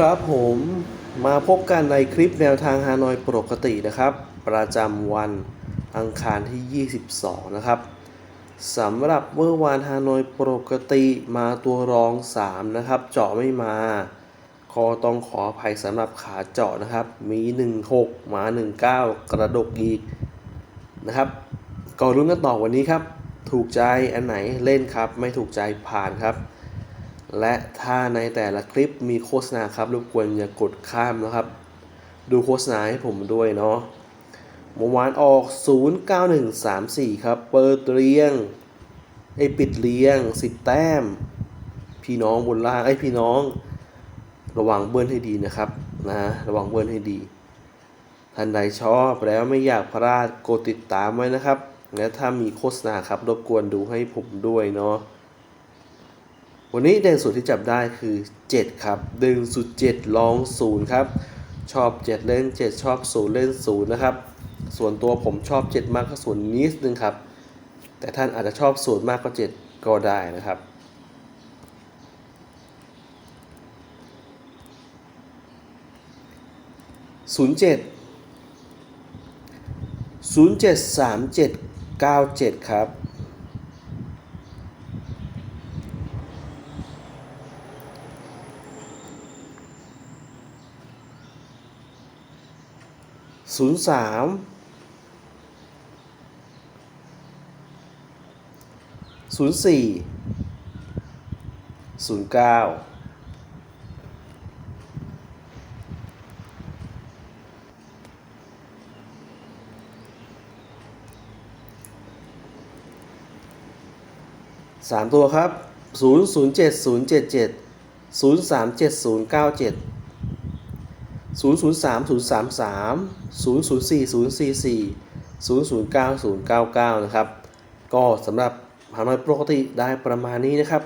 ครับผมมาพบกันในคลิปแนวทางฮานอยปกตินะครับ ประจำวันอังคารที่ 22 นะครับสำหรับเมื่อวานฮานอยปกติมาตัวรอง 3 นะครับ เจาะไม่มาก็ต้องขออภัยสำหรับขาเจาะนะครับ มี 16 มา 19 กระดกอีกนะครับก่อนรุ้นกันต่อวันนี้ครับ ถูกใจอันไหนเล่นครับ ไม่ถูกใจผ่านครับ และถ้าในแต่ละคลิปมีโฆษณาครับรบกวนอย่ากดข้ามนะครับ ดูโฆษณาให้ผมด้วยเนาะเมื่อวานออก 09134 ครับ เปิดเรียงไอปิดเรียง 10 แต้ม พี่น้องบนล่างไอพี่น้อง ระวังเบิ้ลให้ดีนะครับนะระวังเบิ้ลให้ดี ท่านใดชอบแล้วไม่อยากพลาดกดติดตามไว้นะครับ และถ้ามีโฆษณาครับรบกวนดูให้ผมด้วยเนาะ วันนี้เด่นสุดที่จับได้คือ 7 ครับดึงสุด7ลอง 0 ครับ ชอบ 7 เล่น 7 ชอบ 0 เล่น 0 นะครับ ส่วนตัวผมชอบ 7 มากก็ส่วนนิดนึงครับ แต่ท่านอาจจะชอบ 0 มากกว่า 7 ก็ได้นะครับศูนย์เจ็ดศูนย์เจ็ดสามเจ็ดเก้าเจ็ดครับ ศูนย์สามศูนย์สี่ศูนย์เก้าสามตัวครับศูนย์ศูนย์เจ็ดศูนย์เจ็ดเจ็ดศูนย์สามเจ็ดศูนย์เก้าเจ็ด 003033 004044 009099 นะครับ ก็สำหรับหาน้อยปกติได้ประมาณนี้นะครับ